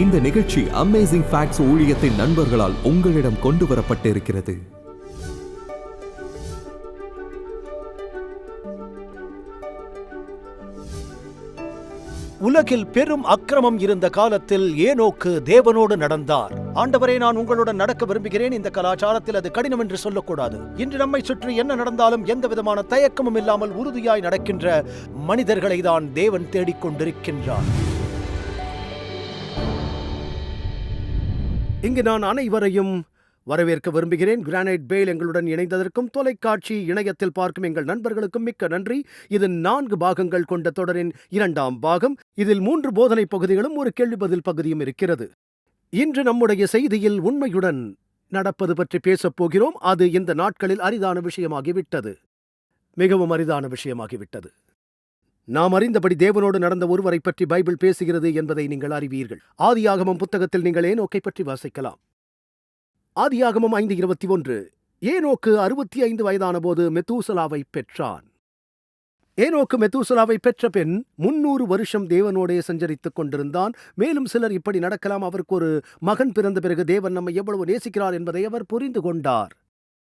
இந்த நிகழ்ச்சி amazing facts ஊழியத்தின் நண்பர்களால் உங்களிடம் கொண்டு வரப்பட்டிருக்கிறது. உலகில் பெரும் அக்கிரமம் இருந்த காலத்தில் ஏனோக்கு தேவனோடு நடந்தார். ஆண்டவரே நான் உங்களுடன் நடக்க விரும்புகிறேன். இந்த கலாச்சாரத்தில் அது கடினம் என்று சொல்லக்கூடாது. இன்று நம்மை சுற்றி என்ன நடந்தாலும் எந்த விதமான தயக்கமும் இல்லாமல் உறுதியாய் நடக்கின்ற மனிதர்களை தான் தேவன் தேடிக்கொண்டிருக்கின்றார். இங்கு நான் அனைவரையும் வரவேற்க விரும்புகிறேன். கிரானைட் பேல் எங்களுடன் இணைந்ததற்கும் தொலைக்காட்சி இணையத்தில் பார்க்கும் எங்கள் நண்பர்களுக்கும் மிக்க நன்றி. இது நான்கு பாகங்கள் கொண்ட தொடரின் இரண்டாம் பாகம். இதில் மூன்று போதனை பகுதிகளும் ஒரு கேள்வி பதில் பகுதியும் இருக்கிறது. இன்று நம்முடைய செய்தியில் உண்மையுடன் நடப்பது பற்றி பேசப் போகிறோம். அது இந்த நாட்களில் அரிதான விஷயமாகிவிட்டது. மிகவும் அரிதான விஷயமாகிவிட்டது. நாம் அறிந்தபடி தேவனோடு நடந்த ஒருவரை பற்றி பைபிள் பேசுகிறது என்பதை நீங்கள் அறிவீர்கள். ஆதியாகமம் புத்தகத்தில் நீங்கள் ஏனோக்கை பற்றி வாசிக்கலாம். ஆதியாகமம் ஐந்து இருபத்தி ஒன்று. ஏனோக்கு அறுபத்தி ஐந்து வயதான போது மெத்தூசலாவை பெற்றான். ஏனோக்கு மெத்தூசலாவை பெற்ற பெண் முன்னூறு வருஷம் தேவனோடே சஞ்சரித்துக் கொண்டிருந்தான். மேலும் சிலர் இப்படி நடக்கலாம். அவருக்கு ஒரு மகன் பிறந்த பிறகு தேவன் நம்மை எவ்வளவு நேசிக்கிறார் என்பதை அவர் புரிந்து கொண்டார்.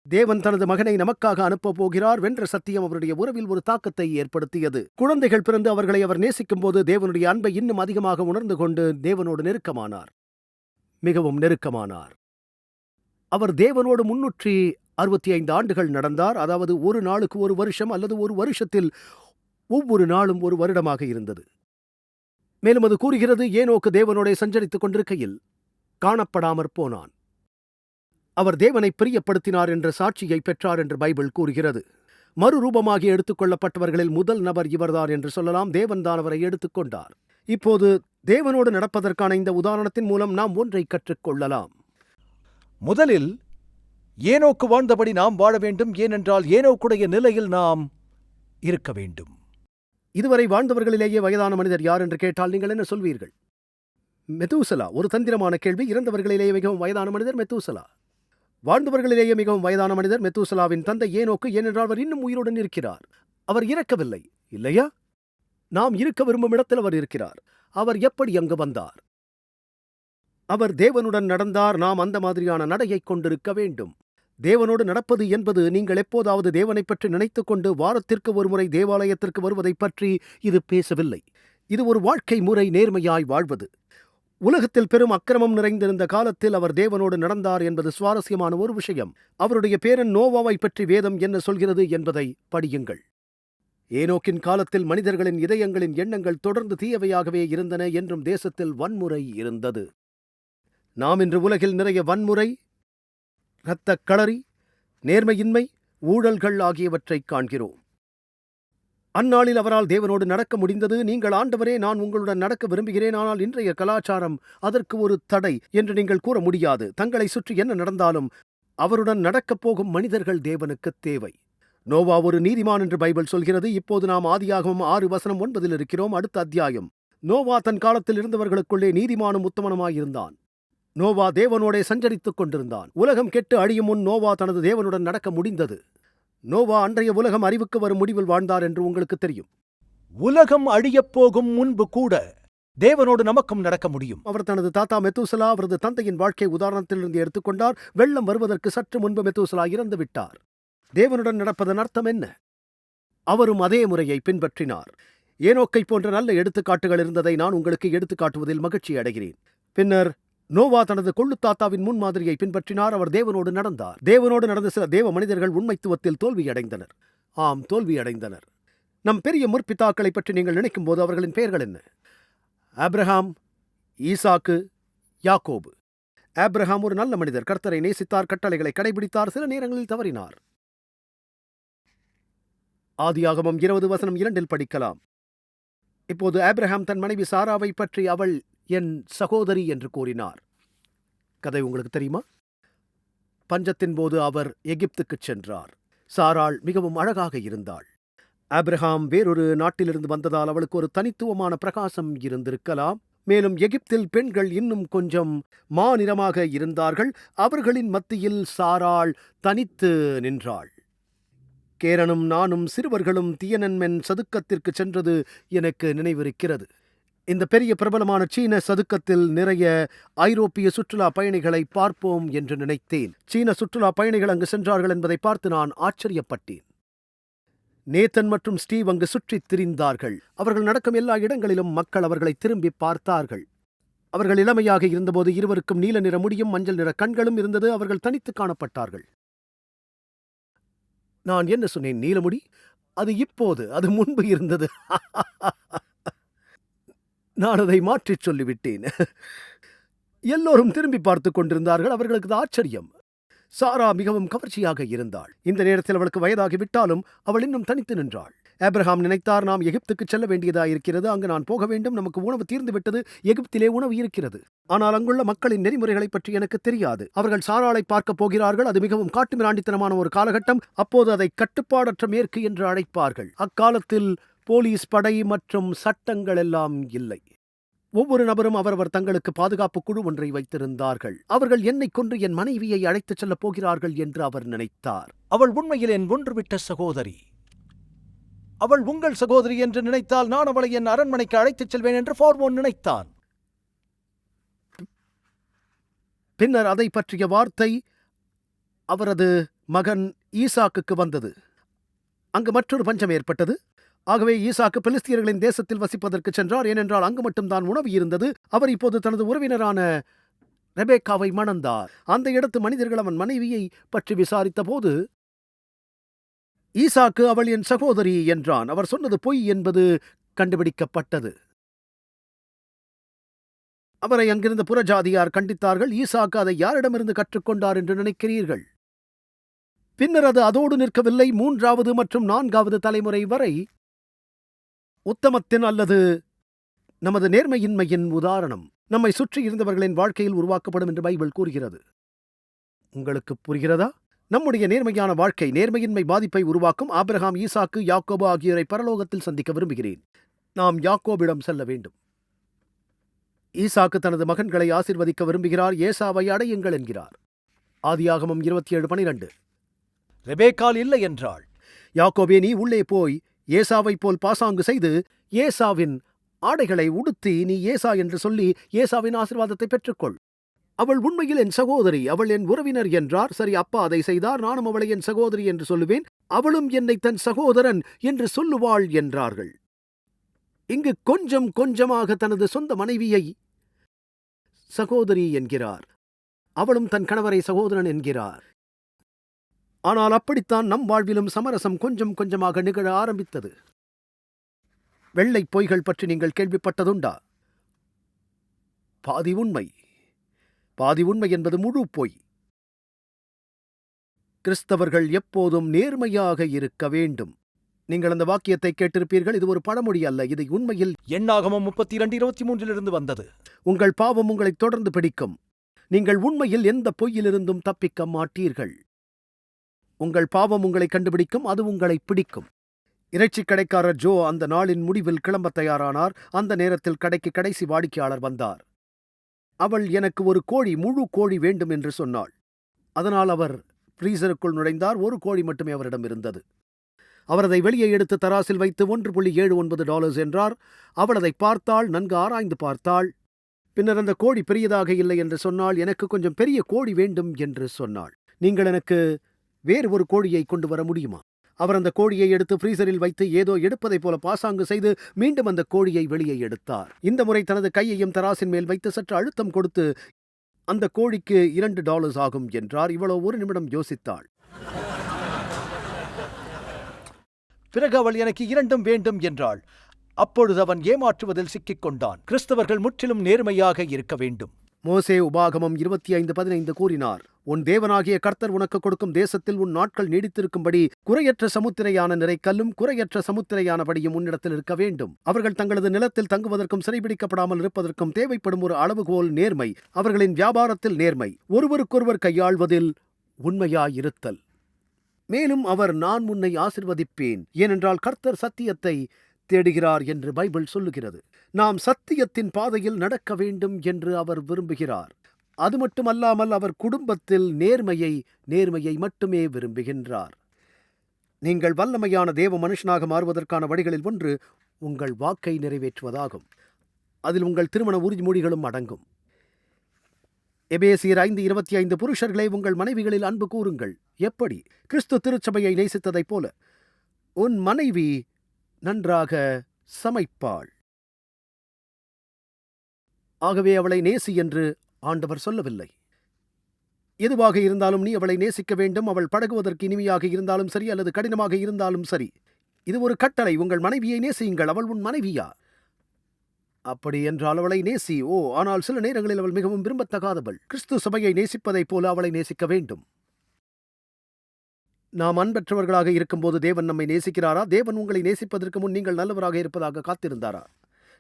தேவன் தனது மகனை நமக்காக அனுப்பப் போகிறார் வென்ற சத்தியம் அவருடைய உறவில் ஒரு தாக்கத்தை ஏற்படுத்தியது. குழந்தைகள் பிறந்து அவர்களை அவர் நேசிக்கும் போது தேவனுடைய அன்பை இன்னும் அதிகமாக உணர்ந்து கொண்டு தேவனோடு நெருக்கமானார். மிகவும் நெருக்கமானார். அவர் தேவனோடு முன்னூற்றி அறுபத்தி ஐந்து ஆண்டுகள் நடந்தார். அதாவது ஒரு நாளுக்கு ஒரு வருஷம் அல்லது ஒரு வருஷத்தில் ஒவ்வொரு நாளும் ஒரு வருடமாக இருந்தது. மேலும் அது கூறுகிறது ஏனோக்கு தேவனோடே சஞ்சரித்துக் கொண்டிருக்கையில் காணப்படாமற் போனான். அவர் தேவனை பிரியப்படுத்தினார் என்ற சாட்சியை பெற்றார் என்று பைபிள் கூறுகிறது. மறுரூபமாகி எடுத்துக்கொள்ளப்பட்டவர்களில் முதல் நபர் இவர்தான் என்று சொல்லலாம். தேவன்தான் அவரை எடுத்துக்கொண்டார் இப்போது தேவனோடு நடப்பதற்கான இந்த உதாரணத்தின் மூலம் நாம் ஒன்றை கற்றுக்கொள்ளலாம். முதலில் ஏனோக்கு வாழ்ந்தபடி நாம் வாழ வேண்டும். ஏனென்றால் ஏனோக்குடைய நிலையில் நாம் இருக்க வேண்டும். இதுவரை வாழ்ந்தவர்களிலேயே வயதான மனிதர் யார் என்று கேட்டால் நீங்கள் என்ன சொல்வீர்கள்? மெத்தூசலா ஒரு தந்திரமான கேள்வி. இறந்தவர்களிலேயே மிகவும் வயதான மனிதர் மெத்தூசலா. வாழ்ந்தவர்களிலேயே மிகவும் வயதான மனிதர் மெத்தூசலாவின் தந்தை ஏனோக்கு ஏனென்றால் அவர் இன்னும் உயிருடன் இருக்கிறார். அவர் இறக்கவில்லை. இல்லையா? நாம் இருக்க விரும்பும் இடத்தில் அவர் இருக்கிறார். அவர் எப்படி அங்கு வந்தார்? அவர் தேவனுடன் நடந்தார். நாம் அந்த மாதிரியான நடையைக் கொண்டிருக்க வேண்டும். தேவனோடு நடப்பது என்பது நீங்கள் எப்போதாவது தேவனைப் பற்றி நினைத்துக்கொண்டு வாரத்திற்கு ஒருமுறை தேவாலயத்திற்கு வருவதைப் பற்றி இது பேசவில்லை. இது ஒரு வாழ்க்கை முறை நேர்மையாய் வாழ்வது. உலகத்தில் பெரும் அக்கிரமம் நிறைந்திருந்த காலத்தில் அவர் தேவனோடு நடந்தார் என்பது சுவாரஸ்யமான ஒரு விஷயம். அவருடைய பேரன் நோவாவை பற்றி வேதம் என்ன சொல்கிறது என்பதை படியுங்கள். ஏனோக்கின் காலத்தில் மனிதர்களின் இதயங்களின் எண்ணங்கள் தொடர்ந்து தீயவையாகவே இருந்தன என்றும் தேசத்தில் வன்முறை இருந்தது. நாம் இன்று உலகில் நிறைய வன்முறை இரத்தக் களறி நேர்மையின்மை ஊழல்கள் ஆகியவற்றைக் காண்கிறோம். அந்நாளில் அவரால் தேவனோடு நடக்க முடிந்தது. நீங்கள் ஆண்டவரே நான் உங்களுடன் நடக்க விரும்புகிறேன். ஆனால் இன்றைய கலாச்சாரம் அதற்கு ஒரு தடை என்று நீங்கள் கூற முடியாது. தங்களை சுற்றி என்ன நடந்தாலும் அவருடன் நடக்கப் போகும் மனிதர்கள் தேவனுக்கு தேவை. நோவா ஒரு நீதிமான் என்று பைபிள் சொல்கிறது. இப்போது நாம் ஆதியாகவும் ஆறு வசனம் ஒன்பதில் இருக்கிறோம். அடுத்த அத்தியாயம். நோவா தன் காலத்தில் இருந்தவர்களுக்குள்ளே நீதிமானும் உத்தமனுமாயிருந்தான் நோவா தேவனோடே சஞ்சரித்துக் கொண்டிருந்தான். உலகம் கெட்டு அழியும் முன் நோவா தனது தேவனுடன் நடக்க முடிந்தது. நோவா அன்றைய உலகம் அறிவுக்கு வரும் முடிவில் வாழ்ந்தார் என்று உங்களுக்கு தெரியும். உலகம் அழியப் போகும் முன்பு கூட தேவனோடு நமக்கும் நடக்க முடியும். அவர் தனது தாத்தா மெத்தூசலா அவரது தந்தையின் வாழ்க்கை உதாரணத்திலிருந்து எடுத்துக்கொண்டார் வெள்ளம் வருவதற்கு சற்று முன்பு மெத்தூசலா இறந்து விட்டார். தேவனுடன் நடப்பதன் அர்த்தம் என்ன? அவரும் அதே முறையை பின்பற்றினார். ஏனோக்கை போன்ற நல்ல எடுத்துக்காட்டுகள் இருந்ததை நான் உங்களுக்கு எடுத்துக்காட்டுவதில் மகிழ்ச்சி அடைகிறேன். பின்னர் நோவா தனது கொள்ளு தாத்தாவின் முன்மாதிரியை பின்பற்றினார். அவர் தேவனோடு நடந்தார். தேவனோடு நடந்த சில தேவ மனிதர்கள் உண்மைத்துவத்தில் தோல்வியடைந்தனர். ஆம் தோல்வியடைந்தனர். நம் பெரிய முற்பிதாக்களை பற்றி நீங்கள் நினைக்கும் போது அவர்களின் பெயர்கள் என்ன? ஆப்ரஹாம் ஈசாக்கு யாக்கோபு. ஆப்ரஹாம் ஒரு நல்ல மனிதர். கர்த்தரை நேசித்தார் கட்டளைகளை கடைபிடித்தார் சில நேரங்களில் தவறினார். ஆதியாகமம் இருபது வசனம் இரண்டில் படிக்கலாம். இப்போது ஆப்ரஹாம் தன் மனைவி சாராவை பற்றி அவள் என் சகோதரி என்று கூறினார். கதை உங்களுக்கு தெரியுமா? பஞ்சத்தின் போது அவர் எகிப்துக்குச் சென்றார். சாராள் மிகவும் அழகாக இருந்தாள். ஆப்ரஹாம் வேறொரு நாட்டிலிருந்து வந்ததால் அவளுக்கு ஒரு தனித்துவமான பிரகாசம் இருந்திருக்கலாம். மேலும் எகிப்தில் பெண்கள் இன்னும் கொஞ்சம் மாநிறமாக இருந்தார்கள். அவர்களின் மத்தியில் சாராள் தனித்து நின்றாள். கேரனும் நானும் சிறுவர்களும் தியனன்மென் சதுக்கத்திற்கு சென்றது எனக்கு நினைவிருக்கிறது. இந்த பெரிய பிரபலமான சீன சதுக்கத்தில் நிறைய ஐரோப்பிய சுற்றுலா பயணிகளை பார்ப்போம் என்று நினைத்தேன். சீன சுற்றுலா பயணிகள் அங்கு சென்றார்கள் என்பதை பார்த்து நான் ஆச்சரியப்பட்டேன். நேத்தன் மற்றும் ஸ்டீவ் அங்கு சுற்றித் திரிந்தார்கள். அவர்கள் நடக்கும் எல்லா இடங்களிலும் மக்கள் அவர்களை திரும்பி பார்த்தார்கள். அவர்கள் இளமையாக இருந்தபோது இருவருக்கும் நீல நிற முடியும் மஞ்சள் நிற கண்களும் இருந்தது. அவர்கள் தனித்து காணப்பட்டார்கள். நான் என்ன சொன்னேன்? நீலமுடி? அது இப்போது அது முன்பு இருந்தது. நான் அதை மாற்றிச் சொல்லிவிட்டேன். எல்லோரும் திரும்பி பார்த்துக் கொண்டிருந்தார்கள். அவர்களுக்கு ஆச்சரியம். சாரா மிகவும் கவர்ச்சியாக இருந்தாள். இந்த நேரத்தில் அவளுக்கு வயதாகிவிட்டாலும் அவள் இன்னும் தனித்து நின்றாள். ஆப்ரஹாம் நினைத்தார் நாம் எகிப்துக்கு செல்ல வேண்டியதாயிருக்கிறது. அங்கு நான் போக வேண்டும். நமக்கு உணவு தீர்ந்து விட்டது எகிப்திலே உணவு இருக்கிறது. ஆனால் அங்குள்ள மக்களின் நெறிமுறைகளை பற்றி எனக்கு தெரியாது. அவர்கள் சாராளை பார்க்கப் போகிறார்கள். அது மிகவும் காட்டுமிராண்டித்தனமான ஒரு காலகட்டம். அப்போது அதை கட்டுப்பாடற்ற மேற்கு என்று அழைப்பார்கள். அக்காலத்தில் போலீஸ் படை மற்றும் சட்டங்கள் எல்லாம் இல்லை. ஒவ்வொரு நபரும் அவரவர் தங்களுக்கு பாதுகாப்பு குழு ஒன்றை வைத்திருந்தார்கள். அவர்கள் என்னைக் கொன்று என் மனைவியை அழைத்துச் செல்லப் போகிறார்கள் என்று அவர் நினைத்தார். அவள் உண்மையில் என் ஒன்றுவிட்ட சகோதரி. அவள் உங்கள் சகோதரி என்று நினைத்தால் நான் அவளை என் அரண்மனைக்கு அழைத்துச் செல்வேன் என்று ஃபார்மோன் நினைத்தான். பின்னர் அதை பற்றிய வார்த்தை அவரது மகன் ஈசாக்குக்கு வந்தது. அங்கு மற்றொரு பஞ்சம் ஏற்பட்டது. ஆகவே ஈசாக்கு பெலிஸ்தியர்களின் தேசத்தில் வசிப்பதற்கு சென்றார். ஏனென்றால் அங்கு மட்டும்தான் உணவு இருந்தது. அவர் இப்போது தனது உறவினரான ரெபேக்காவை மணந்தார். அந்த இடத்து மனிதர்கள் அவன் மனைவியை பற்றி விசாரித்த போது ஈசாக்கு அவள் என் சகோதரி என்றான். அவர் சொன்னது பொய் என்பது கண்டுபிடிக்கப்பட்டது. அவரை அங்கிருந்த புறஜாதியார் கண்டித்தார்கள். ஈசாக்கு அதை யாரிடமிருந்து கற்றுக்கொண்டார் என்று நினைக்கிறீர்கள்? பின்னர் அது அதோடு நிற்கவில்லை. மூன்றாவது மற்றும் நான்காவது தலைமுறை வரை உத்தமத்தின் அல்லது நமது நேர்மையின்மையின் உதாரணம். நம்மை சுற்றி இருந்தவர்களின் வாழ்க்கையில் உருவாக்கப்படும் என்று பைபிள் கூறுகிறது. உங்களுக்கு புரிகிறதா? நம்முடைய நேர்மையான வாழ்க்கை நேர்மையின்மை பாதிப்பை உருவாக்கும் ஆபிரகாம் ஈசாக்கு யாக்கோபு ஆகியோரை பரலோகத்தில் சந்திக்க விரும்புகிறேன். நாம் யாக்கோபிடம் செல்ல வேண்டும். ஈசாக்கு தனது மகன்களை ஆசிர்வதிக்க விரும்புகிறார். ஏசாவை அடையுங்கள் என்கிறார். ஆதியாகமம் இருபத்தி ஏழு பனிரெண்டு. ரெபேக்கால் இல்லை என்றாள். யாக்கோபே நீ உள்ளே போய் ஏசாவைப் போல் பாசாங்கு செய்து ஏசாவின் ஆடைகளை உடுத்தி நீ ஏசா என்று சொல்லி ஏசாவின் ஆசிர்வாதத்தை பெற்றுக்கொள். அவள் உண்மையில் என் சகோதரி அவள் என் உறவினர் என்றார். சரி அப்பா அதை செய்தார் நானும் அவளை என் சகோதரி என்று சொல்லுவேன். அவளும் என்னை தன் சகோதரன் என்று சொல்லுவாள் என்றார்கள். இங்கு கொஞ்சம் கொஞ்சமாக தனது சொந்த மனைவியை சகோதரி என்கிறார். அவளும் தன் கணவரை சகோதரன் என்கிறார். ஆனால் அப்படித்தான் நம் வாழ்விலும் சமரசம் கொஞ்சம் கொஞ்சமாக நிகழ ஆரம்பித்தது. வெள்ளைப் பொய்கள் பற்றி நீங்கள் கேள்விப்பட்டதுண்டா? பாதி உண்மை. பாதி உண்மை என்பது முழு பொய். கிறிஸ்தவர்கள் எப்போதும் நேர்மையாக இருக்க வேண்டும். நீங்கள் அந்த வாக்கியத்தை கேட்டிருப்பீர்கள் இது ஒரு பழமொழி அல்ல இது உண்மையில் எண்ணாகமம் முப்பத்தி இரண்டு இருபத்தி மூன்றிலிருந்து வந்தது. உங்கள் பாவம் உங்களை தொடர்ந்து பிடிக்கும். நீங்கள் உண்மையில் எந்த பொய்யிலிருந்தும் தப்பிக்க மாட்டீர்கள். உங்கள் பாவம் உங்களை கண்டுபிடிக்கும் அது உங்களை பிடிக்கும். இறைச்சிக் கடைக்காரர் ஜோ அந்த நாளின் முடிவில் கிளம்ப தயாரானார். அந்த நேரத்தில் கடைக்கு கடைசி வாடிக்கையாளர் வந்தார். அவள் எனக்கு ஒரு கோழி முழு கோழி வேண்டும் என்று சொன்னாள். அதனால் அவர் ஃப்ரீசருக்குள் நுழைந்தார். ஒரு கோழி மட்டுமே அவரிடம் இருந்தது. அவர் அதை வெளியே எடுத்து தராசில் வைத்து ஒன்று புள்ளி ஏழு ஒன்பது டாலர்ஸ் என்றார். அவள் அதை பார்த்தாள் நன்கு ஆராய்ந்து பார்த்தாள். பின்னர் அந்த கோழி பெரியதாக இல்லை என்று சொன்னால் எனக்கு கொஞ்சம் பெரிய கோழி வேண்டும் என்று சொன்னாள். நீங்கள் எனக்கு வேறு ஒரு கோழியை கொண்டு வர முடியுமா? அவர் அந்த கோழியை எடுத்து ஃப்ரீசரில் வைத்து ஏதோ எடுப்பதைப் போல பாசாங்கு செய்து மீண்டும் அந்த கோழியை வெளியே எடுத்தார். இந்த முறை தனது கையையும் தராசின் மேல் வைத்து சற்று அழுத்தம் கொடுத்து அந்த கோழிக்கு இரண்டு டாலர்ஸ் ஆகும் என்றார். இவ்வளோ ஒரு நிமிடம் யோசித்தாள். பிறகு அவள் எனக்கு இரண்டும் வேண்டும் என்றாள். அப்பொழுது அவன் ஏமாற்றுவதில் சிக்கிக் கொண்டான். கிறிஸ்தவர்கள் முற்றிலும் நேர்மையாக இருக்க வேண்டும். மோசே உபாகமம் இருபத்தி ஐந்து பதினைந்து கூறினார் உன் தேவனாகிய கர்த்தர் உனக்கு கொடுக்கும் தேசத்தில் உன் நாட்கள் நீடித்திருக்கும்படி குறையற்ற சமுத்திரையான நிறைக்கல்லும் குறையற்ற சமுத்திரையானபடியும் உன்னிடத்தில் இருக்க வேண்டும். அவர்கள் தங்களது நிலத்தில் தங்குவதற்கும் சிறைபிடிக்கப்படாமல் இருப்பதற்கும் தேவைப்படும் ஒரு அளவுகோல் நேர்மை அவர்களின் வியாபாரத்தில் நேர்மை ஒருவருக்கொருவர் கையாள்வதில் உண்மையாயிருத்தல். மேலும் அவர் நான் உன்னை ஆசிர்வதிப்பேன். ஏனென்றால் கர்த்தர் சத்தியத்தை தேடுகிறார் என்று பைபிள் சொல்லுகிறது. நாம் சத்தியத்தின் பாதையில் நடக்க வேண்டும் என்று அவர் விரும்புகிறார். அது மட்டுமல்லாமல் அவர் குடும்பத்தில் நேர்மையை நேர்மையை மட்டுமே விரும்புகின்றார். நீங்கள் வல்லமையான தேவ மனுஷனாக மாறுவதற்கான வழிகளில் ஒன்று உங்கள் வாக்கை நிறைவேற்றுவதாகும். அதில் உங்கள் திருமண உறுதிமொழிகளும் அடங்கும். எபேசியர் ஐந்து இருபத்தி ஐந்து புருஷர்களை உங்கள் மனைவிகளில் அன்பு கூறுங்கள். எப்படி? கிறிஸ்து திருச்சபையை நேசித்ததைப் போல. உன் மனைவி நன்றாக சமைப்பாள். ஆகவே அவளை நேசி என்று ஆண்டவர் சொல்லவில்லை. எதுவாக இருந்தாலும் நீ அவளை நேசிக்க வேண்டும். அவள் பழகுவதற்கு இனிமையாக இருந்தாலும் சரி அல்லது கடினமாக இருந்தாலும் சரி. இது ஒரு கட்டளை. உங்கள் மனைவியை நேசியுங்கள். அவள் உன் மனைவியா? அப்படி என்றால் அவளை நேசி. ஓ ஆனால் சில நேரங்களில் அவள் மிகவும் விரும்பத்தகாதவள். கிறிஸ்து சபையை நேசிப்பதைப் போல அவளை நேசிக்க வேண்டும். நாம் அன்பற்றவர்களாக இருக்கும்போது தேவன் நம்மை நேசிக்கிறாரா? தேவன் உங்களை நேசிப்பதற்கு முன் நீங்கள் நல்லவராக இருப்பதாக காத்திருந்தாரா?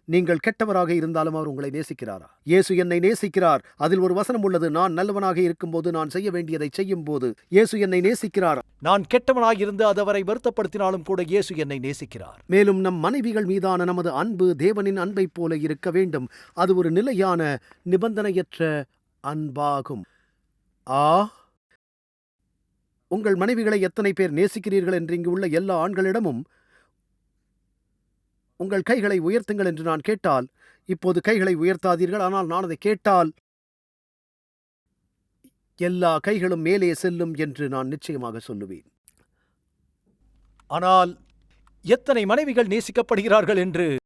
நீங்கள் கெட்டவராக இருந்தாலும் அவர் உங்களை நேசிக்கிறாரா? இயேசு என்னை நேசிக்கிறார். அதில் ஒரு வசனம் உள்ளது. நான் நல்லவனாக இருக்கும்போது நான் செய்ய வேண்டியதை செய்யும் போது இயேசு என்னை நேசிக்கிறார்? நான் கெட்டவனாயிருந்து அது அவரை வருத்தப்படுத்தினாலும் கூட இயேசு என்னை நேசிக்கிறார். மேலும் நம் மனைவிகள் மீதான நமது அன்பு தேவனின் அன்பைப் போல இருக்க வேண்டும். அது ஒரு நிலையான நிபந்தனையற்ற அன்பாகும். ஆ உங்கள் மனைவிகளை எத்தனை பேர் நேசிக்கிறீர்கள் என்று இங்கு உள்ள எல்லா ஆண்களிடமும் உங்கள் கைகளை உயர்த்துங்கள் என்று நான் கேட்டால் இப்போது கைகளை உயர்த்தாதீர்கள். ஆனால் நான் அதை கேட்டால் எல்லா கைகளும் மேலே செல்லும் என்று நான் நிச்சயமாக சொல்லுவேன். ஆனால் எத்தனை மனைவிகள் நேசிக்கப்படுகிறார்கள் என்று.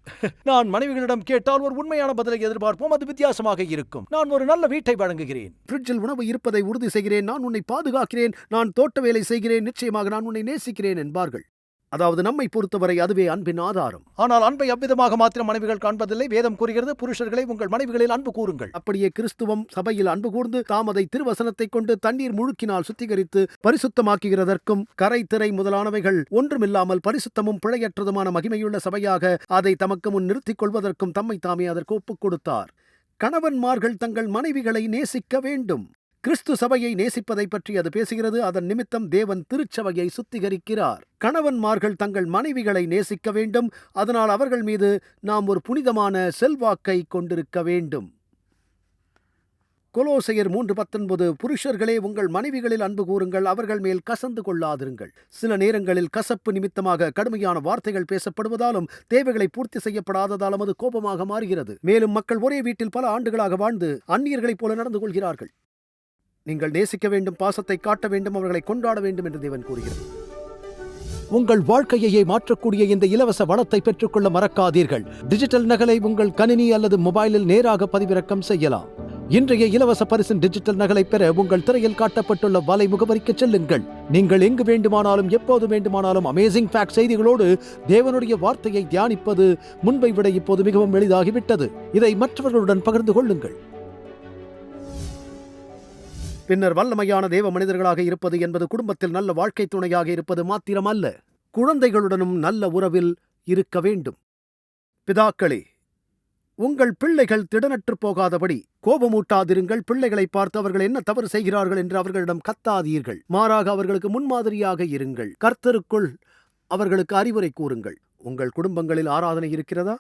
நான் மனைவிகளிடம் கேட்டால் ஒரு உண்மையான பதிலை எதிர்பார்ப்போம் அது வித்தியாசமாக இருக்கும். நான் ஒரு நல்ல வீட்டை வழங்குகிறேன். ஃப்ரிட்ஜில் உணவு இருப்பதை உறுதி செய்கிறேன் நான் உன்னை பாதுகாக்கிறேன் நான் தோட்ட வேலை செய்கிறேன் நிச்சயமாக நான் உன்னை நேசிக்கிறேன் என்பார்கள். அதாவது நம்மை பொறுத்தவரை அதுவே அன்பின் ஆதாரம். ஆனால் அன்பை அவ்விதமாக மாத்திரம் மனைவிகள் காண்பதில்லை. வேதம் கூறுகிறது புருஷர்களை உங்கள் மனைவிகளில் அன்பு கூறுங்கள். அப்படியே கிறிஸ்துவம் சபையில் அன்பு கூர்ந்து தாம் அதை திருவசனத்தைக் கொண்டு தண்ணீர் முழுக்கினால் சுத்திகரித்து பரிசுத்தமாக்குகிறதற்கும் கரை திரை முதலானவைகள் ஒன்றுமில்லாமல் பரிசுத்தமும் பிழையற்றதுமான மகிமையுள்ள சபையாக அதை தமக்கு முன் நிறுத்திக் கொள்வதற்கும் தம்மை தாமே அதற்கு ஒப்புக் கொடுத்தார். கணவன்மார்கள் தங்கள் மனைவிகளை நேசிக்க வேண்டும். கிறிஸ்து சபையை நேசிப்பதை பற்றி அது பேசுகிறது. அதன் நிமித்தம் தேவன் திருச்சபையை சுத்திகரிக்கிறார். கணவன்மார்கள் தங்கள் மனைவிகளை நேசிக்க வேண்டும். அதனால் அவர்கள் மீது நாம் ஒரு புனிதமான செல்வாக்கை கொண்டிருக்க வேண்டும். கொலோசையர் மூன்று பத்தொன்பது புருஷர்களே உங்கள் மனைவிகளில் அன்பு கூறுங்கள். அவர்கள் மேல் கசந்து கொள்ளாதிருங்கள். சில நேரங்களில் கசப்பு நிமித்தமாக கடுமையான வார்த்தைகள் பேசப்படுவதாலும் தேவைகளை பூர்த்தி செய்யப்படாததாலும் அது கோபமாக மாறுகிறது. மேலும் மக்கள் ஒரே வீட்டில் பல ஆண்டுகளாக வாழ்ந்து அந்நியர்களைப் போல நடந்து கொள்கிறார்கள். நீங்கள் நேசிக்க வேண்டும் பாசத்தை காட்ட வேண்டும் அவர்களை கொண்டாட வேண்டும் என்று தேவன் கூறுகிறது உங்கள் வாழ்க்கையையே மாற்றக்கூடிய இந்த இலவச வளத்தை பெற்றுக்கொள்ள மறக்காதீர்கள். டிஜிட்டல் நகலை உங்கள் கணினி அல்லது மொபைலில் நேராக பதிவிறக்கம் செய்யலாம். இன்றைய இலவச பரிசின் டிஜிட்டல் நகலை பெற உங்கள் திரையில் காட்டப்பட்டுள்ள வலை முகவரிக்கு செல்லுங்கள். நீங்கள் எங்கு வேண்டுமானாலும் எப்போது வேண்டுமானாலும் அமேசிங் ஃபேக்ட் செய்திகளோடு தேவனுடைய வார்த்தையை தியானிப்பது முன்பை விட இப்போது மிகவும் எளிதாகிவிட்டது. இதை மற்றவர்களுடன் பகிர்ந்து கொள்ளுங்கள். பின்னர் வல்லமையான தேவ மனிதர்களாக இருப்பது என்பது குடும்பத்தில் நல்ல வாழ்க்கை துணையாக இருப்பது மாத்திரமல்ல குழந்தைகளுடனும் நல்ல உறவில் இருக்க வேண்டும். பிதாக்களே உங்கள் பிள்ளைகள் திடனற்றுப் போகாதபடி கோபமூட்டாதிருங்கள். பிள்ளைகளை பார்த்து அவர்கள் என்ன தவறு செய்கிறார்கள் என்று அவர்களிடம் கத்தாதீர்கள். மாறாக அவர்களுக்கு முன்மாதிரியாக இருங்கள். கர்த்தருக்குள் அவர்களுக்கு அறிவுரை கூறுங்கள். உங்கள் குடும்பங்களில் ஆராதனை இருக்கிறதா?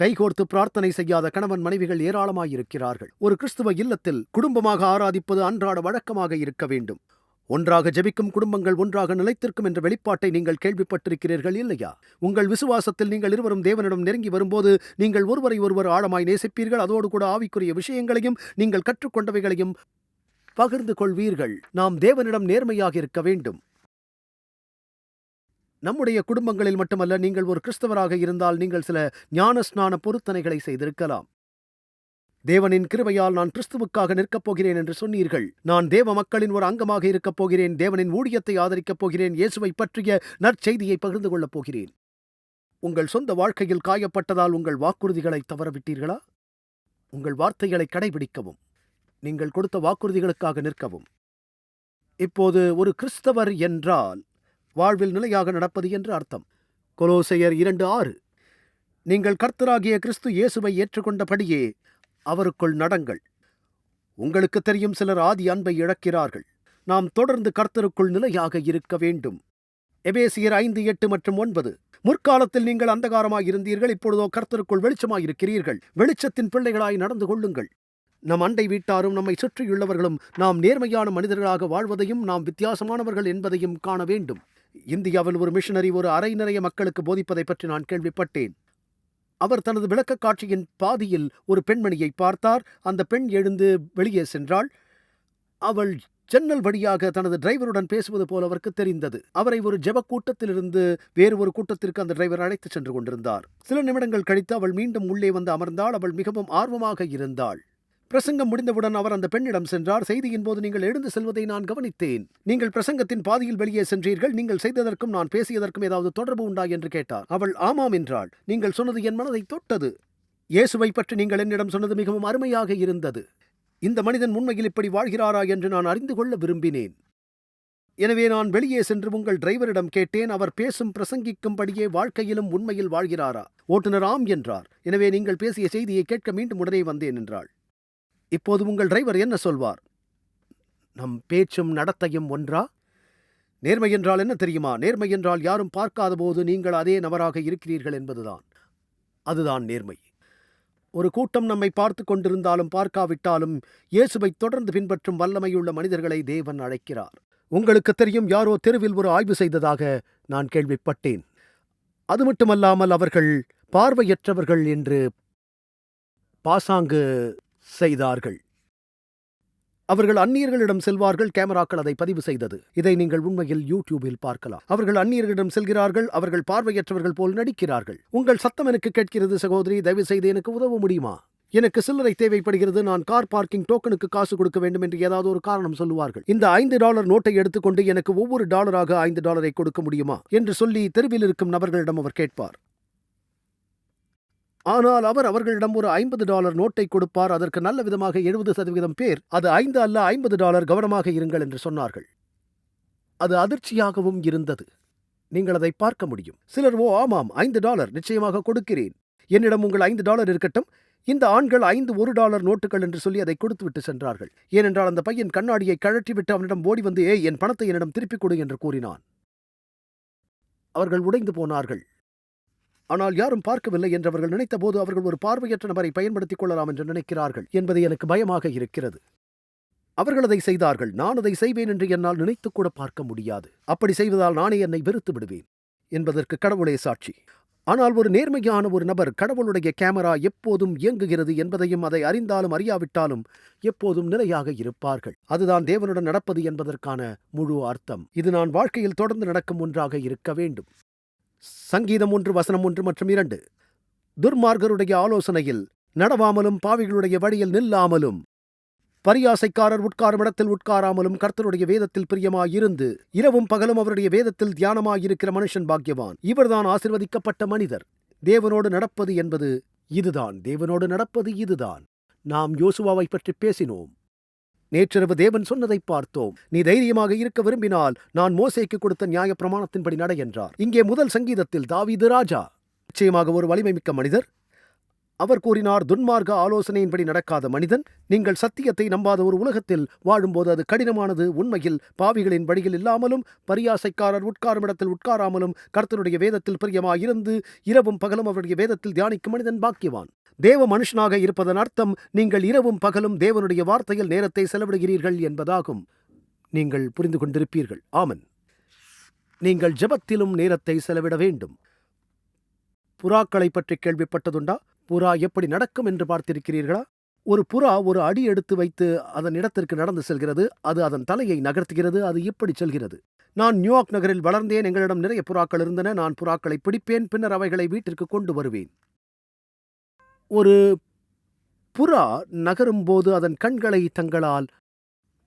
கைகோர்த்து பிரார்த்தனை செய்யாத கணவன் மனைவிகள் ஏராளமாயிருக்கிறார்கள். ஒரு கிறிஸ்துவ இல்லத்தில் குடும்பமாக ஆராதிப்பது அன்றாட வழக்கமாக இருக்க வேண்டும். ஒன்றாக ஜெபிக்கும் குடும்பங்கள் ஒன்றாக நிலைத்திருக்கும் என்ற வெளிப்பாட்டை நீங்கள் கேள்விப்பட்டிருக்கிறீர்கள் இல்லையா? உங்கள் விசுவாசத்தில் நீங்கள் இருவரும் தேவனிடம் நெருங்கி வரும்போது நீங்கள் ஒருவரை ஒருவர் ஆழமாய் நேசிப்பீர்கள். அதோடு கூட ஆவிக்குரிய விஷயங்களையும் நீங்கள் கற்றுக்கொண்டவைகளையும் பகிர்ந்து கொள்வீர்கள். நாம் தேவனிடம் நேர்மையாக இருக்க வேண்டும். நம்முடைய குடும்பங்களில் மட்டுமல்ல நீங்கள் ஒரு கிறிஸ்தவராக இருந்தால் நீங்கள் சில ஞானஸ்நான பொருத்தனைகளை செய்திருக்கலாம். தேவனின் கிருபையால் நான் கிறிஸ்துவுக்காக நிற்கப் போகிறேன் என்று சொன்னீர்கள். நான் தேவ மக்களின் ஒரு அங்கமாக இருக்கப் போகிறேன். தேவனின் ஊழியத்தை ஆதரிக்கப் போகிறேன். இயேசுவை பற்றிய நற்செய்தியை பகிர்ந்து கொள்ளப் போகிறேன். உங்கள் சொந்த வாழ்க்கையில் காயப்பட்டதால் உங்கள் வாக்குறுதிகளை தவறவிட்டீர்களா? உங்கள் வார்த்தைகளை கடைபிடிக்கவும். நீங்கள் கொடுத்த வாக்குறுதிகளுக்காக நிற்கவும். இப்போது ஒரு கிறிஸ்தவர் என்றால் வாழ்வில் நிலையாக நடப்பது என்று அர்த்தம். கொலோசையர் இரண்டு ஆறு. நீங்கள் கர்த்தராகிய கிறிஸ்து இயேசுவை ஏற்றுக்கொண்டபடியே அவருக்குள் நடங்கள். உங்களுக்கு தெரியும் சிலர் ஆதி அன்பை இழக்கிறார்கள். நாம் தொடர்ந்து கர்த்தருக்குள் நிலையாக இருக்க வேண்டும். எபேசியர் ஐந்து எட்டு மற்றும் ஒன்பது. முற்காலத்தில் நீங்கள் அந்தகாரமாய் இருந்தீர்கள் இப்பொழுதோ கர்த்தருக்குள் வெளிச்சமாய் இருக்கிறீர்கள் வெளிச்சத்தின் பிள்ளைகளாய் நடந்து கொள்ளுங்கள். நம் அண்டை வீட்டாரும் நம்மை சுற்றியுள்ளவர்களும் நாம் நேர்மையான மனிதர்களாக வாழ்வதையும் நாம் வித்தியாசமானவர்கள் என்பதையும் காண வேண்டும். இந்தியாவில் ஒரு மிஷனரி ஒரு அரை நிறைய மக்களுக்கு போதிப்பதை பற்றி நான் கேள்விப்பட்டேன். அவர் தனது விளக்கக் காட்சியின் பாதியில் ஒரு பெண்மணியை பார்த்தார். அந்த பெண் எழுந்து வெளியே சென்றாள். அவள் ஜன்னல் வழியாக தனது டிரைவருடன் பேசுவது போல அவருக்கு தெரிந்தது. அவரை ஒரு ஜெப கூட்டத்திலிருந்து வேறு ஒரு கூட்டத்திற்கு அந்த டிரைவர் அழைத்துச் சென்று கொண்டிருந்தார். சில நிமிடங்கள் கழித்து அவள் மீண்டும் உள்ளே வந்து அமர்ந்தாள். அவள் மிகவும் ஆர்வமாக இருந்தாள். பிரசங்கம் முடிந்தவுடன் அவர் அந்த பெண்ணிடம் சென்றார். செய்தியின் போது நீங்கள் எழுந்து செல்வதை நான் கவனித்தேன். நீங்கள் பிரசங்கத்தின் பாதியில் வெளியே சென்றீர்கள். நீங்கள் செய்ததற்கும் நான் பேசியதற்கும் ஏதாவது தொடர்பு உண்டா என்று கேட்டார். அவள் ஆமாம் என்றாள். நீங்கள் சொன்னது என் மனதை தொட்டது. இயேசுவை பற்றி நீங்கள் என்னிடம் சொன்னது மிகவும் அருமையாக இருந்தது. இந்த மனிதன் உண்மையில் இப்படி வாழ்கிறாரா என்று நான் அறிந்து கொள்ள விரும்பினேன். எனவே நான் வெளியே சென்று உங்கள் டிரைவரிடம் கேட்டேன். அவர் பேசும் பிரசங்கிக்கும்படியே வாழ்க்கையிலும் உண்மையில் வாழ்கிறாரா? ஓட்டுநர் ஆம் என்றார். எனவே நீங்கள் பேசிய செய்தியை கேட்க மீண்டும் உடனே வந்தேன் என்றாள். இப்போது உங்கள் டிரைவர் என்ன சொல்வார்? நம் பேச்சும் நடத்தையும் ஒன்றா? நேர்மை என்றால் என்ன தெரியுமா? நேர்மை என்றால் யாரும் பார்க்காத போது நீங்கள் அதே நபராக இருக்கிறீர்கள் என்பதுதான். அதுதான் நேர்மை. ஒரு கூட்டம் நம்மை பார்த்து கொண்டிருந்தாலும் பார்க்காவிட்டாலும் இயேசுவை தொடர்ந்து பின்பற்றும் வல்லமையுள்ள மனிதர்களை தேவன் அழைக்கிறார். உங்களுக்கு தெரியும் யாரோ தெருவில் ஒரு ஆய்வு செய்ததாக நான் கேள்விப்பட்டேன். அது மட்டுமல்லாமல் அவர்கள் பார்வையற்றவர்கள் என்று பாசாங்கு செய்தார்கள். அவர்கள் அந்நியர்களிடம் செல்வார்கள் கேமராக்கள் அதை பதிவு செய்தது. இதை நீங்கள் உண்மையில் யூடியூபில் பார்க்கலாம். அவர்கள் அந்நியர்களிடம் செல்கிறார்கள் அவர்கள் பார்வையற்றவர்கள் போல் நடிக்கிறார்கள். உங்கள் சத்தம் எனக்கு கேட்கிறது சகோதரி தயவு செய்து எனக்கு உதவ முடியுமா? எனக்கு சில்லறை தேவைப்படுகிறது நான் கார் பார்க்கிங் டோக்கனுக்கு காசு கொடுக்க வேண்டும் என்று ஏதாவது ஒரு காரணம் சொல்லுவார்கள். இந்த ஐந்து டாலர் நோட்டை எடுத்துக்கொண்டு எனக்கு ஒவ்வொரு டாலராக ஐந்து டாலரை கொடுக்க முடியுமா? என்று சொல்லி தெருவில் இருக்கும் நபர்களிடம் அவர் கேட்பார். ஆனால் அவர் அவர்களிடம் ஒரு ஐம்பது டாலர் நோட்டை கொடுப்பார். அதற்கு நல்ல விதமாக எழுபது சதவீதம் பேர் அது ஐந்து அல்ல ஐம்பது டாலர் கவனமாக இருங்கள் என்று சொன்னார்கள். அது அதிர்ச்சியாகவும் இருந்தது. நீங்கள் அதை பார்க்க முடியும். சிலர் ஓ ஆமாம் ஐந்து டாலர் நிச்சயமாக கொடுக்கிறேன். என்னிடம் உங்கள் ஐந்து டாலர் இருக்கட்டும். இந்த ஆண்கள் ஐந்து ஒரு டாலர் நோட்டுகள் என்று சொல்லி அதை கொடுத்துவிட்டு சென்றார்கள். ஏனென்றால் அந்த பையன் கண்ணாடியை கழற்றிவிட்டு அவனிடம் ஓடி வந்து ஏய் என் பணத்தை என்னிடம் திருப்பிக் கொடு என்று கூறினான். அவர்கள் உடைந்து போனார்கள். ஆனால் யாரும் பார்க்கவில்லை என்றவர்கள் நினைத்தபோது அவர்கள் ஒரு பார்வையற்ற நபரை பயன்படுத்திக் கொள்ளலாம் என்று நினைக்கிறார்கள் என்பது எனக்கு பயமாக இருக்கிறது. அவர்கள் அதை செய்தார்கள். நான் அதை செய்வேன் என்று என்னால் நினைத்துக்கூட பார்க்க முடியாது. அப்படி செய்வதால் நானே என்னை வெறுத்து விடுவேன் என்பதற்கு கடவுளே சாட்சி. ஆனால் ஒரு நேர்மையான ஒரு நபர் கடவுளுடைய கேமரா எப்போதும் இயங்குகிறது என்பதையும் அதை அறிந்தாலும் அறியாவிட்டாலும் எப்போதும் நிலையாக இருப்பார்கள். அதுதான் தேவனுடன் நடப்பது என்பதற்கான முழு அர்த்தம். இது நான் வாழ்க்கையில் தொடர்ந்து நடக்கும் ஒன்றாக இருக்க வேண்டும். சங்கீதம் ஒன்று வசனம் ஒன்று மற்றும் இரண்டு. துர்மார்கருடைய ஆலோசனையில் நடவாமலும் பாவிகளுடைய வழியில் நில்லாமலும் பரியாசைக்காரர் உட்காரும் இடத்தில் உட்காராமலும் கர்த்தருடைய வேதத்தில் பிரியமாயிருந்து இரவும் பகலும் அவருடைய வேதத்தில் தியானமாயிருக்கிற மனுஷன் பாக்கியவான். இவர்தான் ஆசிர்வதிக்கப்பட்ட மனிதர். தேவனோடு நடப்பது என்பது இதுதான். தேவனோடு நடப்பது இதுதான். நாம் யோசுவாவை பற்றி பேசினோம். நேற்றிரவு தேவன் சொன்னதை பார்த்தோம். நீ தைரியமாக இருக்க விரும்பினால் நான் மோசைக்கு கொடுத்த நியாய பிரமாணத்தின்படி நட என்றார். இங்கே முதல் சங்கீதத்தில் தாவீது ராஜா. நிச்சயமாக ஒரு வலிமை மிக்க மனிதர். அவர் கூறினார் துன்மார்க்க ஆலோசனையின்படி நடக்காத மனிதன். நீங்கள் சத்தியத்தை நம்பாத ஒரு உலகத்தில் வாழும்போது அது கடினமானது. உண்மையில் பாவிகளின் வழியில் இல்லாமலும் பரியாசைக்காரர் உட்காரும் இடத்தில் உட்காராமலும் கர்த்தருடைய வேதத்தில் பிரியமாயிருந்து இரவும் பகலும் அவருடைய வேதத்தில் தியானிக்கும் மனிதன் பாக்கியவான். தேவ மனுஷனாக இருப்பதன் அர்த்தம் நீங்கள் இரவும் பகலும் தேவனுடைய வார்த்தையில் நேரத்தை செலவிடுகிறீர்கள் என்பதாகும். நீங்கள் புரிந்து கொண்டிருப்பீர்கள். ஆமன். நீங்கள் ஜெபத்திலும் நேரத்தை செலவிட வேண்டும். புறாக்களை பற்றி கேள்விப்பட்டதுண்டா? புறா எப்படி நடக்கும் என்று பார்த்திருக்கிறீர்களா? ஒரு புறா ஒரு அடி எடுத்து வைத்து அதன் இடத்திற்கு நடந்து செல்கிறது. அது அதன் தலையை நகர்த்துகிறது. அது இப்படி செல்கிறது. நான் நியூயார்க் நகரில் வளர்ந்தேன். எங்களிடம் நிறைய புறாக்கள் இருந்தன. நான் புறாக்களை பிடிப்பேன். பின்னர் அவைகளை வீட்டிற்கு கொண்டு வருவேன். ஒரு புறா நகரும்போது அதன் கண்களை தங்களால்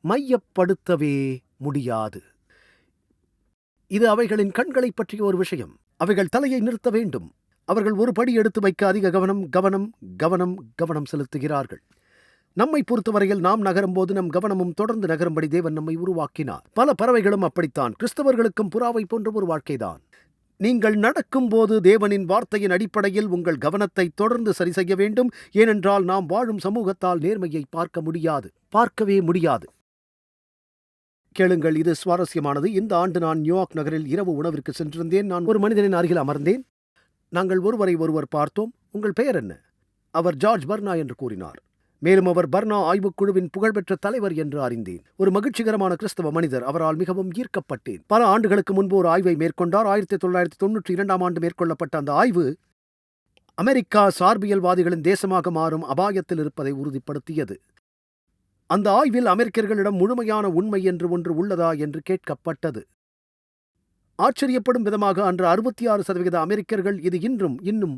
மையப்படுத்தவே முடியாது. இது அவைகளின் கண்களைப் பற்றிய ஒரு விஷயம். அவைகள் தலையை நிறுத்த வேண்டும். அவர்கள் ஒரு படி எடுத்து வைக்க அதிக கவனம் கவனம் கவனம் கவனம் செலுத்துகிறார்கள். நம்மை பொறுத்தவரையில் நாம் நகரும்போது நம் கவனமும் தொடர்ந்து நகரும்படி தேவன் நம்மை உருவாக்கினார். பல பறவைகளும் அப்படித்தான். கிறிஸ்தவர்களுக்கும் புறாவை போன்ற ஒரு வாழ்க்கைதான். நீங்கள் நடக்கும்போது தேவனின் வார்த்தையின் அடிப்படையில் உங்கள் கவனத்தை தொடர்ந்து சரி செய்ய வேண்டும். ஏனென்றால் நாம் வாழும் சமூகத்தால் நேர்மையை பார்க்க முடியாது. பார்க்கவே முடியாது. கேளுங்கள் இது சுவாரஸ்யமானது. இந்த ஆண்டு நான் நியூயார்க் நகரில் இரவு உணவிற்கு சென்றிருந்தேன். நான் ஒரு மனிதனின் அருகில் அமர்ந்தேன். நாங்கள் ஒருவரை ஒருவர் பார்த்தோம். உங்கள் பெயர் என்ன? அவர் ஜார்ஜ் பர்னா என்று கூறினார். மேலும் அவர் பர்னா ஆய்வுக்குழுவின் புகழ்பெற்ற தலைவர் என்று அறிந்தேன். ஒரு மகிழ்ச்சிகரமான கிறிஸ்தவ மனிதர் அவரால் மிகவும் ஈர்க்கப்பட்டேன். பல ஆண்டுகளுக்கு முன்பு ஒரு ஆய்வை மேற்கொண்டார். ஆயிரத்தி தொள்ளாயிரத்தி தொன்னூற்றி இரண்டாம் ஆண்டு மேற்கொள்ளப்பட்ட அந்த ஆய்வு அமெரிக்கா சார்பியல்வாதிகளின் தேசமாக மாறும் அபாயத்தில் இருப்பதை உறுதிப்படுத்தியது. அந்த ஆய்வில் அமெரிக்கர்களிடம் முழுமையான உண்மை என்று ஒன்று உள்ளதா என்று கேட்கப்பட்டது. ஆச்சரியப்படும் விதமாக அன்று அறுபத்தி ஆறு சதவிகித அமெரிக்கர்கள் இது இன்றும் இன்னும்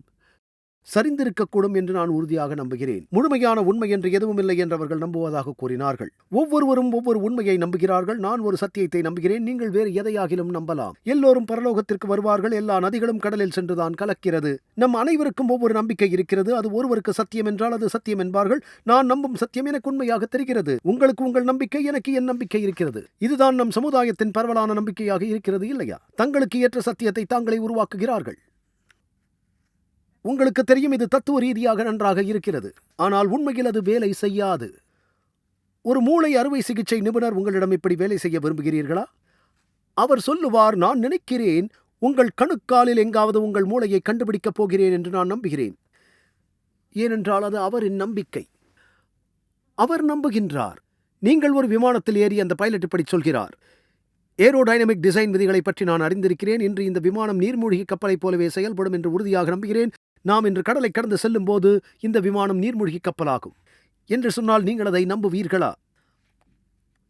சரிந்திருக்கக்கூடும் என்று நான் உறுதியாக நம்புகிறேன். முழுமையான உண்மை என்று எதுவும் இல்லை என்று அவர்கள் நம்புவதாக கூறினார்கள். ஒவ்வொருவரும் ஒவ்வொரு உண்மையை நம்புகிறார்கள். நான் ஒரு சத்தியத்தை நம்புகிறேன். நீங்கள் வேறு எதையாகிலும் நம்பலாம். எல்லோரும் பரலோகத்திற்கு வருவார்கள். எல்லா நதிகளும் கடலில் சென்றுதான் கலக்கிறது. நம் அனைவருக்கும் ஒவ்வொரு நம்பிக்கை இருக்கிறது. அது ஒருவருக்கு சத்தியம் என்றால் அது சத்தியம் என்பார்கள். நான் நம்பும் சத்தியம் எனக்கு உண்மையாக தெரிகிறது. உங்களுக்கு உங்கள் நம்பிக்கை எனக்கு என் நம்பிக்கை இருக்கிறது. இதுதான் நம் சமுதாயத்தின் பரவலான நம்பிக்கையாக இருக்கிறது இல்லையா? தங்களுக்கு ஏற்ற சத்தியத்தை தாங்களே உருவாக்குகிறார்கள். உங்களுக்கு தெரியும் இது தத்துவ ரீதியாக நன்றாக இருக்கிறது. ஆனால் உண்மையில் அது வேலை செய்யாது. ஒரு மூளை அறுவை சிகிச்சை நிபுணர் உங்களிடம் இப்படி வேலை செய்ய விரும்புகிறீர்களா? அவர் சொல்லுவார் நான் நினைக்கிறேன் உங்கள் கணுக்காலில் எங்காவது உங்கள் மூளையை கண்டுபிடிக்கப் போகிறேன் என்று நான் நம்புகிறேன். ஏனென்றால் அது அவரின் நம்பிக்கை. அவர் நம்புகின்றார். நீங்கள் ஒரு விமானத்தில் ஏறி அந்த பைலட் இப்படி சொல்கிறார் ஏரோடைனமிக் டிசைன் விதிகளை பற்றி நான் அறிந்திருக்கிறேன் இன்று இந்த விமானம் நீர்மூழ்கி கப்பலைப் போலவே செயல்படும் என்று உறுதியாக நம்புகிறேன். நாம் இன்று கடலை கடந்து செல்லும் போது இந்த விமானம் நீர்மூழ்கி கப்பலாகும். என்று சொன்னால் நீங்கள் அதை நம்புவீர்களா?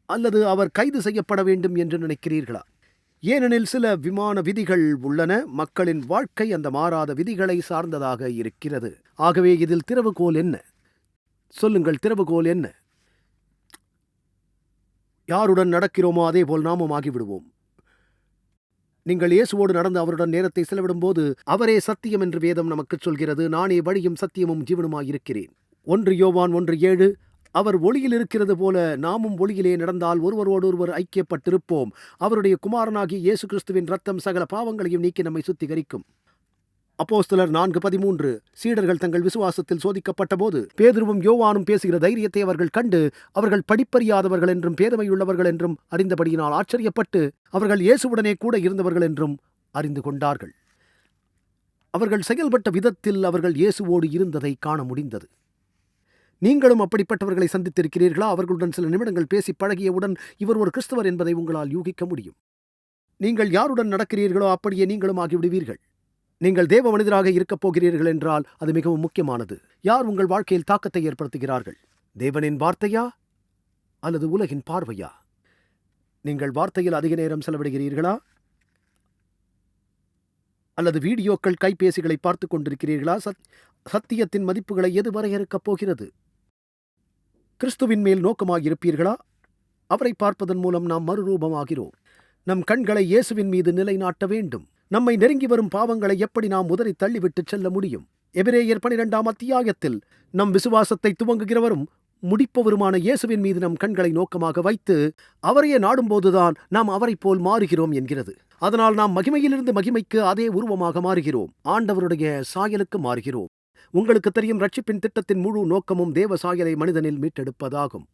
அல்லது அவர் கைது செய்யப்பட வேண்டும் என்று நினைக்கிறீர்களா? ஏனெனில் சில விமான விதிகள் உள்ளன. மக்களின் வாழ்க்கை அந்த மாறாத விதிகளை சார்ந்ததாக இருக்கிறது. ஆகவே இதில் திறவுகோல் என்ன? சொல்லுங்கள் திறவுகோல் என்ன? யாருடன் நடக்கிறோமோ அதே போல் நாமும் ஆகிவிடுவோம். நீங்கள் இயேசுவோடு நடந்து அவருடன் நேரத்தை செலவிடும்போது அவரே சத்தியம் என்று வேதம் நமக்குச் சொல்கிறது. நானே வழியும் சத்தியமும் ஜீவனுமாயிருக்கிறேன். ஒன்று யோவான் ஒன்று ஏழு அவர் ஒளியில் இருக்கிறது போல நாமும் ஒளியிலே நடந்தால் ஒருவரோடொருவர் ஐக்கியப்பட்டிருப்போம். அவருடைய குமாரனாகிய இயேசு கிறிஸ்துவின் ரத்தம் சகல பாவங்களையும் நீக்கி நம்மை சுத்திகரிக்கும். அப்போஸ்தலர் நான்கு பதிமூன்று சீடர்கள் தங்கள் விசுவாசத்தில் சோதிக்கப்பட்ட போது பேதுருவும் யோவானும் பேசுகிற தைரியத்தை அவர்கள் கண்டு அவர்கள் படிப்பறியாதவர்கள் என்றும் பேதமையுள்ளவர்கள் என்றும் அறிந்தபடியினால் ஆச்சரியப்பட்டு அவர்கள் இயேசுவுடனே கூட இருந்தவர்கள் என்றும் அறிந்து கொண்டார்கள். அவர்கள் செயல்பட்ட விதத்தில் அவர்கள் இயேசுவோடு இருந்ததை காண முடிந்தது. நீங்களும் அப்படிப்பட்டவர்களை சந்தித்திருக்கிறீர்களா? அவர்களுடன் சில நிமிடங்கள் பேசி பழகியவுடன் இவர் ஒரு கிறிஸ்தவர் என்பதை உங்களால் யூகிக்க முடியும். நீங்கள் யாருடன் நடக்கிறீர்களோ அப்படியே நீங்களும் ஆகிவிடுவீர்கள். நீங்கள் தேவ மனிதராக இருக்கப் போகிறீர்கள் என்றால் அது மிகவும் முக்கியமானது. யார் உங்கள் வாழ்க்கையில் தாக்கத்தை ஏற்படுத்துகிறார்கள்? தேவனின் வார்த்தையா? அல்லது உலகின் பார்வையா? நீங்கள் வார்த்தையில் அதிக நேரம் செலவிடுகிறீர்களா? அல்லது வீடியோக்கள் கைபேசிகளை பார்த்து கொண்டிருக்கிறீர்களா? சத் சத்தியத்தின் மதிப்புகளை எது வரையறுக்கப் போகிறது? கிறிஸ்துவின் மேல் நோக்கமாயிருப்பீர்களா? அவரை பார்ப்பதன் மூலம் நாம் மறுரூபமாகிறோம். நம் கண்களை இயேசுவின் மீது நிலைநாட்ட வேண்டும். நம்மை நெருங்கி வரும் பாவங்களை எப்படி நாம் உதறி தள்ளிவிட்டு செல்ல முடியும்? எபிரேயர் பனிரெண்டாம் அத்தியாயத்தில் நம் விசுவாசத்தை துவங்குகிறவரும் முடிப்பவருமான இயேசுவின் மீது நம் கண்களை நோக்கமாக வைத்து அவரையே நாடும்போதுதான் நாம் அவரைப் போல் மாறுகிறோம் என்கிறது. அதனால் நாம் மகிமையிலிருந்து மகிமைக்கு அதே உருவமாக மாறுகிறோம். ஆண்டவருடைய சாயலுக்கு மாறுகிறோம். உங்களுக்கு தெரியும் ரட்சிப்பின் திட்டத்தின் முழு நோக்கமும் தேவ சாயலை மனிதனில் மீட்டெடுப்பதாகும்.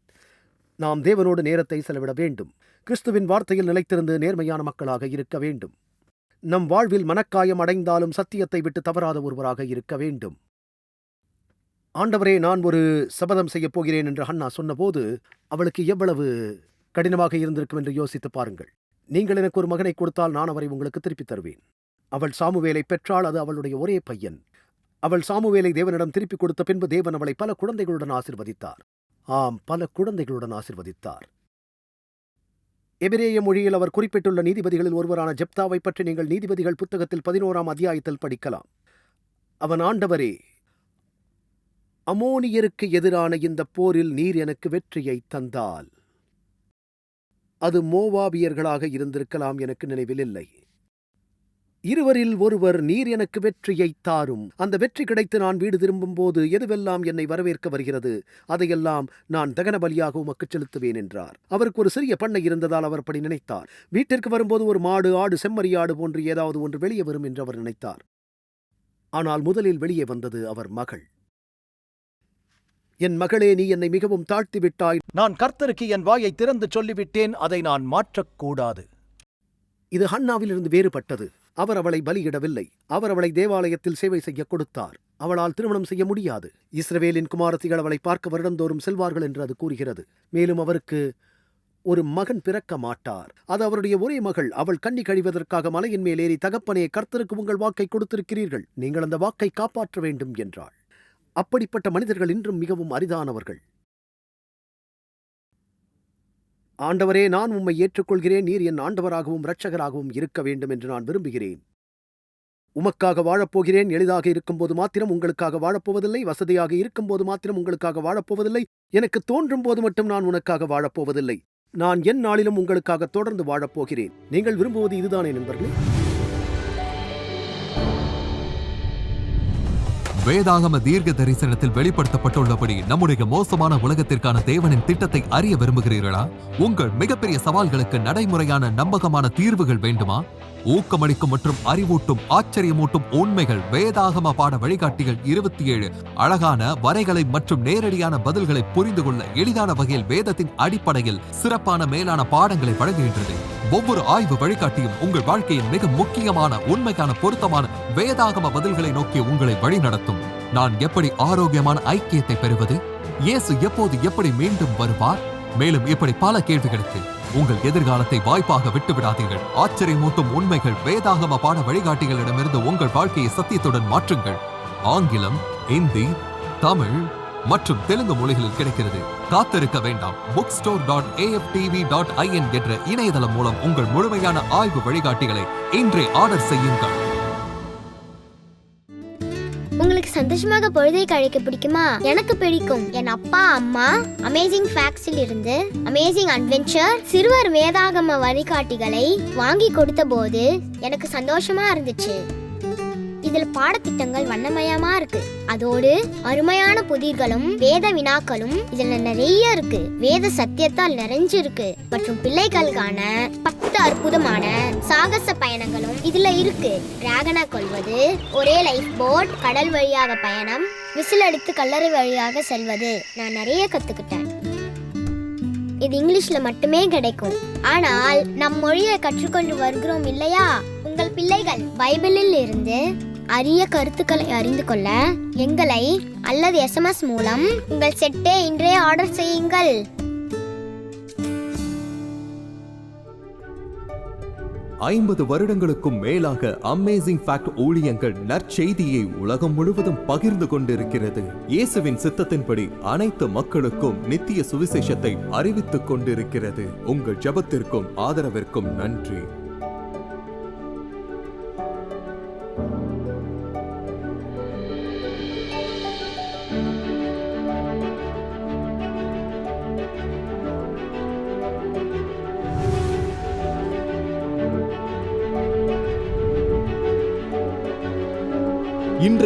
நாம் தேவனோடு நேரத்தை செலவிட வேண்டும். கிறிஸ்துவின் வார்த்தையில் நிலைத்திருந்து நேர்மையான மக்களாக இருக்க வேண்டும். நம் வாழ்வில் மனக்காயம் அடைந்தாலும் சத்தியத்தை விட்டு தவறாத ஒருவராக இருக்க வேண்டும். ஆண்டவரே நான் ஒரு சபதம் செய்யப் போகிறேன் என்று ஹன்னா சொன்னபோது அவளுக்கு எவ்வளவு கடினமாக இருந்திருக்கும் என்று யோசித்து பாருங்கள். நீங்கள் எனக்கு ஒரு மகனை கொடுத்தால் நான் அவரை உங்களுக்கு திருப்பித் தருவேன். அவள் சாமுவேலை பெற்றால் அது அவளுடைய ஒரே பையன். அவள் சாமுவேலை தேவனிடம் திருப்பிக் கொடுத்த பின்பு தேவன் அவளை பல குழந்தைகளுடன் ஆசிர்வதித்தார். ஆம் பல குழந்தைகளுடன் ஆசிர்வதித்தார். எபிரேய மொழியில் அவர் குறிப்பிட்டுள்ள நீதிபதிகளில் ஒருவரான ஜெப்தாவை பற்றி நீங்கள் நீதிபதிகள் புத்தகத்தில் பதினோராம் அத்தியாயத்தில் படிக்கலாம். அவன் ஆண்டவரே அமோனியருக்கு எதிரான இந்த போரில் நீர் எனக்கு வெற்றியை தந்தால். அது மோவாபியர்களாக இருந்திருக்கலாம் எனக்கு நினைவில் இல்லை. இருவரில் ஒருவர் நீர் எனக்கு வெற்றியை தாரும். அந்த வெற்றி கிடைத்து நான் வீடு திரும்பும்போது எதுவெல்லாம் என்னை வரவேற்க வருகிறது? அதையெல்லாம் நான் தகன பலியாக உமக்கு செலுத்துவேன் என்றார். அவருக்கு ஒரு சிறிய பண்ணை இருந்ததால் அவர் அப்படி நினைத்தார். வீட்டிற்கு வரும்போது ஒரு மாடு ஆடு செம்மறியாடு போன்று ஏதாவது ஒன்று வெளியே வரும் என்று அவர் நினைத்தார். ஆனால் முதலில் வெளியே வந்தது அவர் மகள். என் மகளே நீ என்னை மிகவும் தாழ்த்தி விட்டாய் நான் கர்த்தருக்கு என் வாயை திறந்து சொல்லிவிட்டேன். அதை நான் மாற்றக்கூடாது. இது ஹன்னாவிலிருந்து வேறுபட்டது. அவர் அவளை பலியிடவில்லை. அவர் அவளை தேவாலயத்தில் சேவை செய்ய கொடுத்தார். அவளால் திருமணம் செய்ய முடியாது. இஸ்ரவேலின் குமாரத்திகள் அவளை பார்க்க வருடந்தோறும் செல்வார்கள் என்று அது கூறுகிறது. மேலும் அவருக்கு ஒரு மகன் பிறக்க மாட்டார். அது அவருடைய ஒரே மகள். அவள் கண்ணி கழிவதற்காக மலையின் மேல் ஏறி தகப்பனே கர்த்தருக்கு உங்கள் வாக்கை கொடுத்திருக்கிறீர்கள். நீங்கள் அந்த வாக்கை காப்பாற்ற வேண்டும் என்றாள். அப்படிப்பட்ட மனிதர்கள் இன்றும் மிகவும் அரிதானவர்கள். ஆண்டவரே நான் உம்மை ஏற்றுக்கொள்கிறேன். நீர் என் ஆண்டவராகவும் இரட்சகராகவும் இருக்க வேண்டும் என்று நான் விரும்புகிறேன். உமக்காக வாழப்போகிறேன். எளிதாக இருக்கும்போது மாத்திரம் உங்களுக்காக வாழப்போவதில்லை. வசதியாக இருக்கும்போது மாத்திரம் உங்களுக்காக வாழப்போவதில்லை. எனக்கு தோன்றும் போது மட்டும் நான் உனக்காக வாழப்போவதில்லை. நான் என் நாளிலும் உங்களுக்காக தொடர்ந்து வாழப்போகிறேன். நீங்கள் விரும்புவது இதுதானே நண்பர்களே? வேதாகம தீர்க்க தரிசனத்தில் வெளிப்படுத்தப்பட்டுள்ளபடி நம்முடைய மோசமான உலகத்திற்கான தேவனின் திட்டத்தை அறிய விரும்புகிறீர்களா? உங்கள் மிகப்பெரிய சவால்களுக்கு நடைமுறையான நம்பகமான தீர்வுகள் வேண்டுமா? ஊக்கமளிக்கும் மற்றும் அறிவூட்டும் ஆச்சரியமூட்டும் உண்மைகள் வேதாகம பாட வழிகாட்டிகள் இருபத்தி ஏழு அழகான வரைகளை மற்றும் நேரடியான பதில்களை புரிந்து கொள்ள எளிதான வகையில் வேதத்தின் அடிப்படையில் சிறப்பான மேலான பாடங்களை வழங்குகின்றது. ஒவ்வொரு ஆய்வு வழிகாட்டியும் உங்கள் வாழ்க்கையின் மிக முக்கியமான உண்மைக்கான பொருத்தமான வேதாகம பதில்களை நோக்கி உங்களை வழிநடத்தும். நான் எப்படி ஆரோக்கியமான ஐக்கியத்தை பெறுவது? இயேசு எப்போது எப்படி மீண்டும் வருவார்? மேலும் இப்படி பல கேள்விகளுக்கு உங்கள் எதிர்காலத்தை வாய்ப்பாக விட்டுவிடாதீர்கள். ஆச்சரியமூட்டும் உண்மைகள் வேதாகம பாட வழிகாட்டிகளிடமிருந்து உங்கள் வாழ்க்கையை சத்தியத்துடன் மாற்றுங்கள். ஆங்கிலம் இந்தி தமிழ் மற்றும் தெலுங்கு மொழிகளில் கிடைக்கிறது. காத்திருக்க வேண்டாம். Book store dot AFTV dot IN என்ற இணையதளம் மூலம் உங்கள் முழுமையான ஆய்வு வழிகாட்டிகளை இன்றே ஆர்டர் செய்யுங்கள். உங்களுக்கு சந்தோஷமாக பொழுதை கழிக்க பிடிக்குமா? எனக்கு பிடிக்கும். என் அப்பா அம்மா அமேசிங் ஃபேக்ஸில் இருந்து அமேசிங் அட்வென்ச்சர் சிறுவர் வேதாகம வழிகாட்டிகளை வாங்கி கொடுத்த போது எனக்கு சந்தோஷமா இருந்துச்சு. இதில் பாடத்திட்டங்கள் வண்ணமயமா இருக்கு. அதோடு அருமையான புதிர்களும் வேத வினாக்களும் இதுல நிறைய இருக்கு. வேத சத்தியத்தால் நிறைஞ்சிருக்கு. மற்றும் பிள்ளைகளுக்கான பத்து அற்புதமான சாகச பயணங்களும் இதுல இருக்கு. டிராகனை கொள்வது ஒரே லைஃப் போட் கடல் வழியாக பயணம் விசில் அடித்து கல்லறை வழியாக செல்வது. நான் நிறைய கத்துக்கிட்டேன். இது இங்கிலீஷ்ல மட்டுமே கிடைக்கும். ஆனால் நம் மொழியை கற்றுக்கொண்டு வருகிறோம் இல்லையா? உங்கள் பிள்ளைகள் பைபிளில் இருந்து அரிய கருத்துக்களை அறிந்து கொள்ள எங்களை அல்லது எஸ்எம்எஸ் மூலம் உங்கள் செட்டை இன்றே ஆர்டர் செய்யுங்கள். ஐம்பது வருடங்களுக்கும் மேலாக அமேசிங் ஃபேக்ட் ஊழியங்கள் நற்செய்தியை உலகம் முழுவதும் பகிர்ந்து கொண்டிருக்கிறது. இயேசுவின் சித்தத்தின்படி அனைத்து மக்களுக்கும் நித்திய சுவிசேஷத்தை அறிவித்துக் கொண்டிருக்கிறது. உங்கள் ஜெபத்திற்கும் ஆதரவிற்கும் நன்றி.